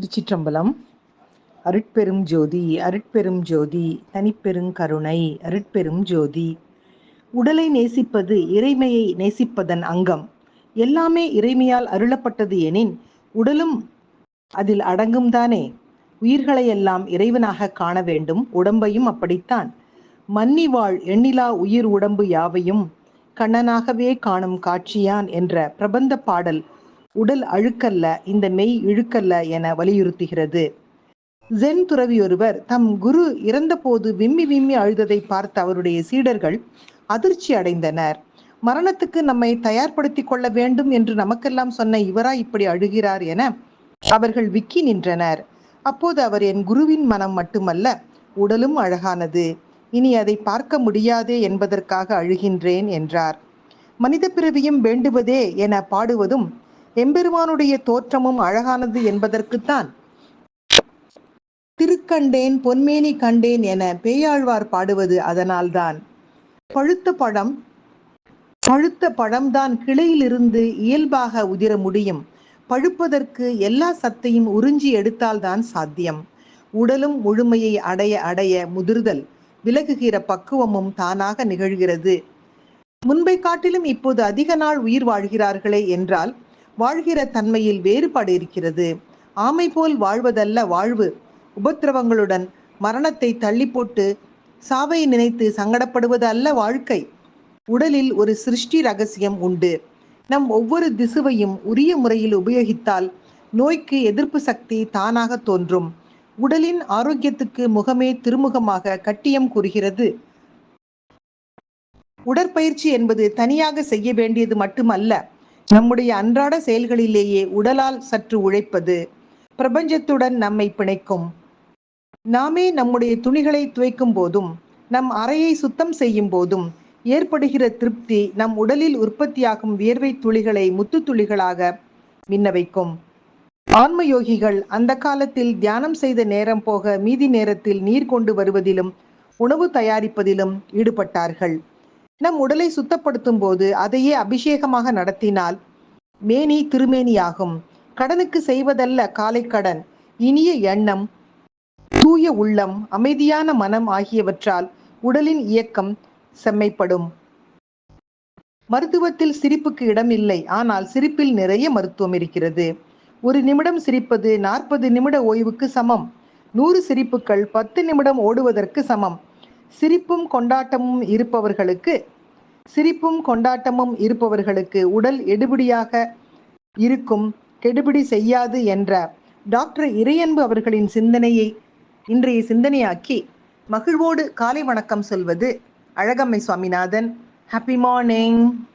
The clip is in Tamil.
திருச்சிற்றம்பலம். அருட்பெரும் ஜோதி அருட்பெரும் ஜோதி தனிப்பெருங்கருணை அருட்பெரும் ஜோதி. உடலை நேசிப்பது இறைமையை நேசிப்பதன் அங்கம். எல்லாமே இறைமையால் அருளப்பட்டது எனின் உடலும் அதில் அடங்கும் தானே. உயிர்களை எல்லாம் இறைவனாக காண வேண்டும் உடம்பையும் அப்படித்தான். மன்னி வாழ் எண்ணிலா உயிர் உடம்பு யாவையும் கண்ணனாகவே காணும் காட்சியான் என்ற பிரபந்த பாடல் உடல் அழுக்கல்ல இந்த மெய் இழுக்கல்ல என வலியுறுத்துகிறது. ஜென் துறவி ஒருவர் தம் குரு இறந்தபோது விம்மி விம்மி அழுததை பார்த்த அவருடைய சீடர்கள் அதிர்ச்சி அடைந்தனர். மரணத்துக்கு நம்மை தயார்படுத்திக் கொள்ள வேண்டும் என்று நமக்கெல்லாம் சொன்ன இவரா இப்படி அழுகிறார் என அவர்கள் விக்கி நின்றனர். அப்போது அவர் என் குருவின் மனம் மட்டுமல்ல உடலும் அழகானது. இனி அதை பார்க்க முடியாதே என்பதற்காக அழுகின்றேன் என்றார். மனித பிறவியும் வேண்டுவதே என பாடுவதும் எம்பெருமானுடைய தோற்றமும் அழகானது என்பதற்குத்தான். திருக்கண்டேன் பொன்மேனி கண்டேன் என பேயாழ்வார் பாடுவது அதனால்தான். பழுத்த பழம் பழுத்த பழம்தான் கிளையிலிருந்து இயல்பாக உதிர முடியும். பழுப்பதற்கு எல்லா சத்தையும் உறிஞ்சி எடுத்தால்தான் சாத்தியம். உடலும் முழுமையை அடைய அடைய முதிர்தல் விலகுகிற பக்குவமும் தானாக நிகழ்கிறது. முன்பை காட்டிலும் இப்போது அதிக நாள் உயிர் வாழ்கிறார்களே என்றால் வாழ்கிற தன்மையில் வேறுபாடு இருக்கிறது. ஆமை போல் வாழ்வதல்ல வாழ்வு. உபத்திரவங்களுடன் மரணத்தை தள்ளி போட்டு சாவை நினைத்து சங்கடப்படுவது அல்ல வாழ்க்கை. உடலில் ஒரு சிருஷ்டி ரகசியம் உண்டு. நம் ஒவ்வொரு திசுவையும் உரிய முறையில் உபயோகித்தால் நோய்க்கு எதிர்ப்பு சக்தி தானாக தோன்றும். உடலின் ஆரோக்கியத்துக்கு முகமே திருமுகமாக கட்டியம் கூறுகிறது. உடற்பயிற்சி என்பது தனியாக செய்ய வேண்டியது மட்டுமல்ல. நம்முடைய அன்றாட செயல்களிலேயே உடலால் சற்று உழைப்பது பிரபஞ்சத்துடன் நம்மை பிணைக்கும். நாமே நம்முடைய துணிகளை துவைக்கும் போதும் நம் அறையை சுத்தம் செய்யும் போதும் ஏற்படுகிற திருப்தி நம் உடலில் உற்பத்தியாகும் வியர்வை துளிகளை முத்து துளிகளாக மின்ன வைக்கும் ஆன்ம யோகிகள் அந்த காலத்தில் தியானம் செய்த நேரம் போக மீதி நேரத்தில் நீர் கொண்டு வருவதிலும் உணவு தயாரிப்பதிலும் ஈடுபட்டார்கள். நம் உடலை சுத்தப்படுத்தும் போது அதையே அபிஷேகமாக நடத்தினால் மேனி திருமேனியாகும். கடனுக்கு செய்வதல்ல காலை கடன். இனிய எண்ணம் தூய உள்ளம் அமைதியான மனம் ஆகியவற்றால் உடலின் இயக்கம் செம்மைப்படும். மருத்துவத்தில் சிரிப்புக்கு இடம் இல்லை ஆனால் சிரிப்பில் நிறைய மருத்துவம் இருக்கிறது. ஒரு நிமிடம் சிரிப்பது நாற்பது நிமிட ஓய்வுக்கு சமம். நூறு சிரிப்புகள் பத்து நிமிடம் ஓடுவதற்கு சமம். சிரிப்பும் கொண்டாட்டமும் இருப்பவர்களுக்கு சிரிப்பும் கொண்டாட்டமும் இருப்பவர்களுக்கு உடல் எடுபிடியாக இருக்கும் கெடுபிடி செய்யாது என்ற டாக்டர் இறையன்பு அவர்களின் சிந்தனையை இன்றைய சிந்தனையாக்கி மகிழ்வோடு காலை வணக்கம் சொல்வது அழகம்மை சுவாமிநாதன். Happy morning